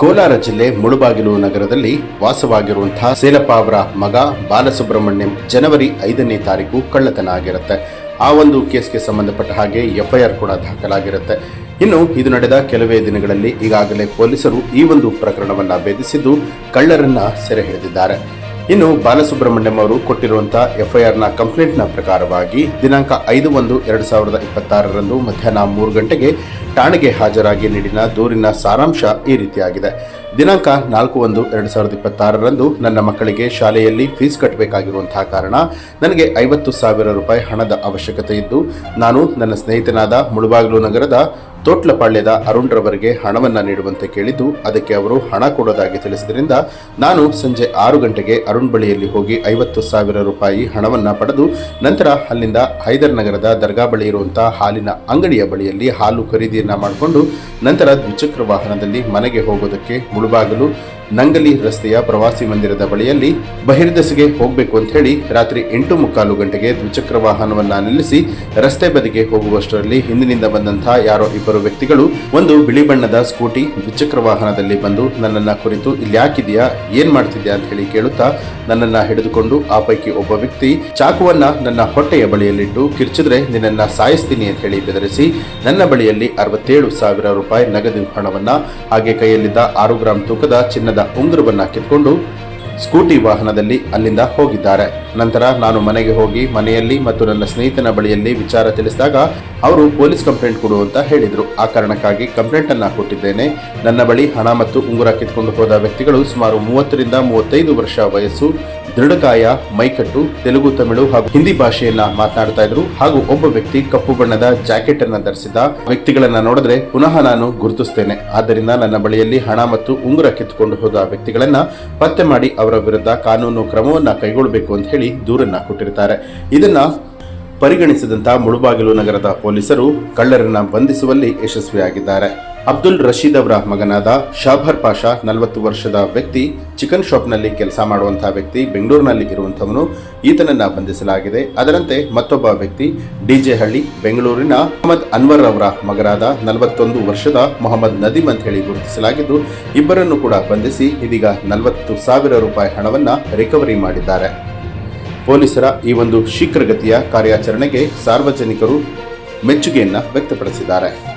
ಕೋಲಾರ ಜಿಲ್ಲೆ ಮುಳುಬಾಗಿಲು ನಗರದಲ್ಲಿ ವಾಸವಾಗಿರುವಂತಹ ಸೇಲಪ್ಪ ಅವರ ಮಗ ಬಾಲಸುಬ್ರಹ್ಮಣ್ಯಂ ಜನವರಿ ಐದನೇ ತಾರೀಕು ಕಳ್ಳತನ ಆಗಿರುತ್ತೆ. ಆ ಒಂದು ಕೇಸ್ಗೆ ಸಂಬಂಧಪಟ್ಟ ಹಾಗೆ ಎಫ್ಐಆರ್ ಕೂಡ ದಾಖಲಾಗಿರುತ್ತೆ. ಇನ್ನು ಇದು ನಡೆದ ಕೆಲವೇ ದಿನಗಳಲ್ಲಿ ಈಗಾಗಲೇ ಪೊಲೀಸರು ಈ ಒಂದು ಪ್ರಕರಣವನ್ನು ಭೇದಿಸಿದ್ದು ಕಳ್ಳರನ್ನ ಸೆರೆ ಹಿಡಿದಿದ್ದಾರೆ. ಇನ್ನು ಬಾಲಸುಬ್ರಹ್ಮಣ್ಯಂ ಅವರು ಕೊಟ್ಟಿರುವಂತಹ ಎಫ್ಐಆರ್ನ ಕಂಪ್ಲೇಂಟ್ನ ಪ್ರಕಾರವಾಗಿ ದಿನಾಂಕ ಐದು ಒಂದು ಎರಡು ಸಾವಿರದ ಇಪ್ಪತ್ತಾರರಂದು ಮಧ್ಯಾಹ್ನ ಮೂರು ಗಂಟೆಗೆ ಠಾಣೆಗೆ ಹಾಜರಾಗಿ ನೀಡಿದ ದೂರಿನ ಸಾರಾಂಶ ಈ ರೀತಿಯಾಗಿದೆ. ದಿನಾಂಕ ನಾಲ್ಕು ಒಂದು ಎರಡು ಸಾವಿರದ ಇಪ್ಪತ್ತಾರರಂದು ನನ್ನ ಮಕ್ಕಳಿಗೆ ಶಾಲೆಯಲ್ಲಿ ಫೀಸ್ ಕಟ್ಟಬೇಕಾಗಿರುವಂತಹ ಕಾರಣ ನನಗೆ ಐವತ್ತು ಸಾವಿರ ರೂಪಾಯಿ ಹಣದ ಅವಶ್ಯಕತೆ ಇದ್ದು, ನಾನು ನನ್ನ ಸ್ನೇಹಿತನಾದ ಮುಳುಬಾಗಿಲು ನಗರದ ತೋಟ್ಲಪಾಳ್ಯದ ಅರುಣ್ ರವರಿಗೆ ಹಣವನ್ನ ನೀಡುವಂತೆ ಕೇಳಿದ್ದು ಅದಕ್ಕೆ ಅವರು ಹಣ ಕೊಡೋದಾಗಿ ತಿಳಿಸಿದ್ರಿಂದ ನಾನು ಸಂಜೆ ಆರು ಗಂಟೆಗೆ ಅರುಣ್ ಬಳಿಯಲ್ಲಿ ಹೋಗಿ ಐವತ್ತು ಸಾವಿರ ರೂಪಾಯಿ ಹಣವನ್ನ ಪಡೆದು ನಂತರ ಅಲ್ಲಿಂದ ಹೈದರ್ ನಗರದ ದರ್ಗಾ ಬಳಿ ಇರುವಂತಹ ಹಾಲಿನ ಅಂಗಡಿಯ ಬಳಿಯಲ್ಲಿ ಹಾಲು ಖರೀದಿಯನ್ನ ಮಾಡಿಕೊಂಡು ನಂತರ ದ್ವಿಚಕ್ರ ವಾಹನದಲ್ಲಿ ಮನೆಗೆ ಹೋಗೋದಕ್ಕೆ ಮುಳುಬಾಗಲು ನಂಗಲಿ ರಸ್ತೆಯ ಪ್ರವಾಸಿ ಮಂದಿರದ ಬಳಿಯಲ್ಲಿ ಬಹಿರ್ದೆಸೆಗೆ ಹೋಗಬೇಕು ಅಂತ ಹೇಳಿ ರಾತ್ರಿ ಎಂಟು ಮುಕ್ಕಾಲು ಗಂಟೆಗೆ ದ್ವಿಚಕ್ರ ವಾಹನವನ್ನ ನಿಲ್ಲಿಸಿ ರಸ್ತೆ ಬದಿಗೆ ಹೋಗುವಷ್ಟರಲ್ಲಿ ಹಿಂದಿನಿಂದ ಬಂದಂತಹ ಯಾರೋ ಇಬ್ಬರು ವ್ಯಕ್ತಿಗಳು ಒಂದು ಬಿಳಿ ಬಣ್ಣದ ಸ್ಕೂಟಿ ದ್ವಿಚಕ್ರ ವಾಹನದಲ್ಲಿ ಬಂದು ನನ್ನನ್ನ ಕುರಿತು ಇಲ್ಲಿ ಯಾಕಿದ್ಯಾ ಏನ್ ಮಾಡ್ತಿದ್ಯಾ ಅಂತ ಹೇಳಿ ಕೇಳುತ್ತಾ ನನ್ನನ್ನ ಹಿಡಿದುಕೊಂಡು ಆ ಪೈಕಿ ಒಬ್ಬ ವ್ಯಕ್ತಿ ಚಾಕುವನ್ನ ನನ್ನ ಹೊಟ್ಟೆಯ ಬಳಿಯಲ್ಲಿಟ್ಟು ಕಿರ್ಚಿದ್ರೆ ನಿನ್ನನ್ನ ಸಾಯಿಸ್ತೀನಿ ಅಂತ ಹೇಳಿ ಬೆದರಿಸಿ ನನ್ನ ಬಳಿಯಲ್ಲಿ ಅರವತ್ತೇಳು ಸಾವಿರ ರೂಪಾಯಿ ನಗದು ಹಣವನ್ನ ಹಾಗೆ ಕೈಯಲ್ಲಿದ್ದ ಆರು ಗ್ರಾಂ ತೂಕದ ಚಿನ್ನದ ಉಂಗುರವನ್ನ ಕಿತ್ಕೊಂಡು ಸ್ಕೂಟಿ ವಾಹನದಲ್ಲಿ ಅಲ್ಲಿಂದ ಹೋಗಿದ್ದಾರೆ. ನಂತರ ನಾನು ಮನೆಗೆ ಹೋಗಿ ಮನೆಯಲ್ಲಿ ಮತ್ತು ನನ್ನ ಸ್ನೇಹಿತನ ಬಳಿಯಲ್ಲಿ ವಿಚಾರ ತಿಳಿಸಿದಾಗ ಅವರು ಪೊಲೀಸ್ ಕಂಪ್ಲೇಂಟ್ ಕೊಡು ಅಂತ ಹೇಳಿದರು. ಆ ಕಾರಣಕ್ಕಾಗಿ ಕಂಪ್ಲೇಂಟ್ ಅನ್ನ ಕೊಟ್ಟಿದ್ದೇನೆ. ನನ್ನ ಬಳಿ ಹಣ ಮತ್ತು ಉಂಗುರ ಕಿತ್ಕೊಂಡು ಹೋದ ವ್ಯಕ್ತಿಗಳು ಸುಮಾರು ಮೂವತ್ತರಿಂದ ಮೂವತ್ತೈದು ವರ್ಷ ವಯಸ್ಸು ದೃಢಕಾಯ, ಮೈಕಟ್ಟು, ತೆಲುಗು, ತಮಿಳು ಹಾಗೂ ಹಿಂದಿ ಭಾಷೆಯನ್ನ ಮಾತನಾಡ್ತಾ ಇದ್ರು. ಹಾಗೂ ಒಬ್ಬ ವ್ಯಕ್ತಿ ಕಪ್ಪು ಬಣ್ಣದ ಜಾಕೆಟ್ ಅನ್ನ ಧರಿಸಿದ ವ್ಯಕ್ತಿಗಳನ್ನ ನೋಡಿದ್ರೆ ಪುನಃ ನಾನು ಗುರುತಿಸ್ತೇನೆ. ಆದ್ದರಿಂದ ನನ್ನ ಬಳಿಯಲ್ಲಿ ಹಣ ಮತ್ತು ಉಂಗುರ ಕಿತ್ತುಕೊಂಡು ಹೋದ ವ್ಯಕ್ತಿಗಳನ್ನ ಪತ್ತೆ ಮಾಡಿ ಅವರ ವಿರುದ್ಧ ಕಾನೂನು ಕ್ರಮವನ್ನ ಕೈಗೊಳ್ಳಬೇಕು ಅಂತ ಹೇಳಿ ದೂರನ್ನ ಕೊಟ್ಟಿರ್ತಾರೆ. ಇದನ್ನ ಪರಿಗಣಿಸಿದಂತ ಮುಳುಬಾಗಿಲು ನಗರದ ಪೊಲೀಸರು ಕಳ್ಳರನ್ನ ಬಂಧಿಸುವಲ್ಲಿ ಯಶಸ್ವಿಯಾಗಿದ್ದಾರೆ. ಅಬ್ದುಲ್ ರಶೀದ್ ಅವರ ಮಗನಾದ ಶಾಭರ್ ಪಾಷಾ ನಲವತ್ತು ವರ್ಷದ ವ್ಯಕ್ತಿ, ಚಿಕನ್ ಶಾಪ್ನಲ್ಲಿ ಕೆಲಸ ಮಾಡುವಂತಹ ವ್ಯಕ್ತಿ, ಬೆಂಗಳೂರಿನಲ್ಲಿ ಇರುವಂತವನು ಈತನನ್ನ ಬಂಧಿಸಲಾಗಿದೆ. ಅದರಂತೆ ಮತ್ತೊಬ್ಬ ವ್ಯಕ್ತಿ, ಡಿಜೆ ಹಳ್ಳಿ, ಬೆಂಗಳೂರಿನ ಮೊಹಮ್ಮದ್ ಅನ್ವರ್ ಅವರ ಮಗನಾದ ನಲವತ್ತೊಂದು ವರ್ಷದ ಮೊಹಮ್ಮದ್ ನದೀಮ್ ಅಂತ ಹೇಳಿ ಗುರುತಿಸಲಾಗಿದ್ದು, ಇಬ್ಬರನ್ನು ಕೂಡ ಬಂಧಿಸಿ ಇದೀಗ ನಲವತ್ತು ಸಾವಿರ ರೂಪಾಯಿ ಹಣವನ್ನ ರಿಕವರಿ ಮಾಡಿದ್ದಾರೆ. ಪೊಲೀಸರ ಈ ಒಂದು ಶೀಘ್ರಗತಿಯ ಕಾರ್ಯಾಚರಣೆಗೆ ಸಾರ್ವಜನಿಕರು ಮೆಚ್ಚುಗೆಯನ್ನು ವ್ಯಕ್ತಪಡಿಸಿದ್ದಾರೆ.